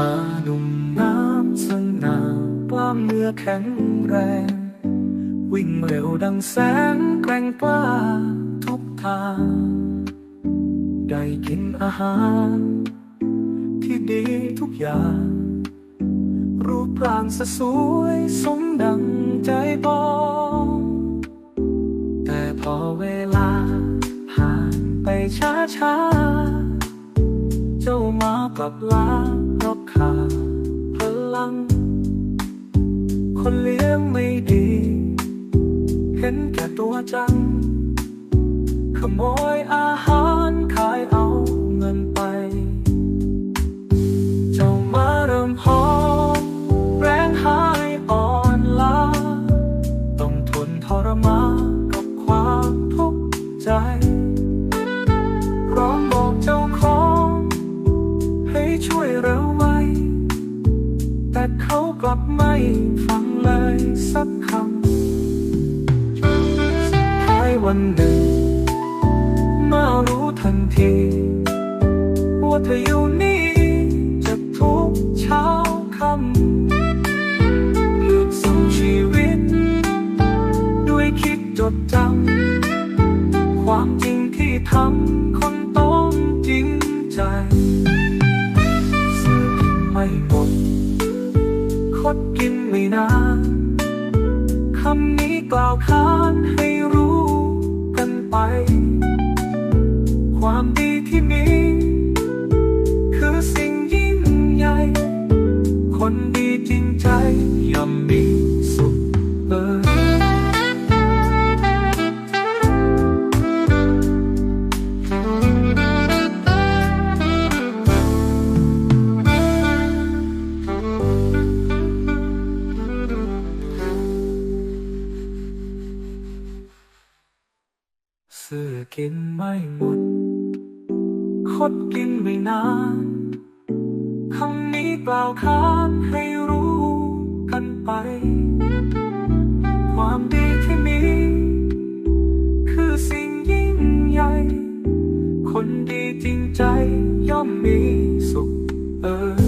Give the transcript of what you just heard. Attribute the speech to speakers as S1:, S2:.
S1: มาหนุ่มน้ำสง่ากล้ามเนื้อแข็งแรง วิ่งเร็วดังแสงแกร่งกล้าทุกทาง ได้กินอาหาร ที่ดีทุกอย่าง รูปร่างสสวยสมดังใจบอกแต่พอเวลาผ่านไปช้าช้า เจ้ามากลับลาเพราะขาดพลัง คนเลี้ยงไม่ดี เห็นแก่ตัวจัง ขโมยอาหาร แต่เขากลับไม่ฟังเลยสักคำท้ายวันหนึ่งมารู้ทันทีว่าเธออยู่นี่จะทุกเช้าค่ำเลือกสู้ชีวิต ด้วยคิดจดจำความจริงที่ทำ ดกินไม่นานื้อกินไม่หมด คดกินไม่นานคำนี้กล่าวค้านให้รู้กันไป ความดีที่มี คือสิ่งยิ่งใหญ่ คนดีจริงใจย่อมมีสุขเออ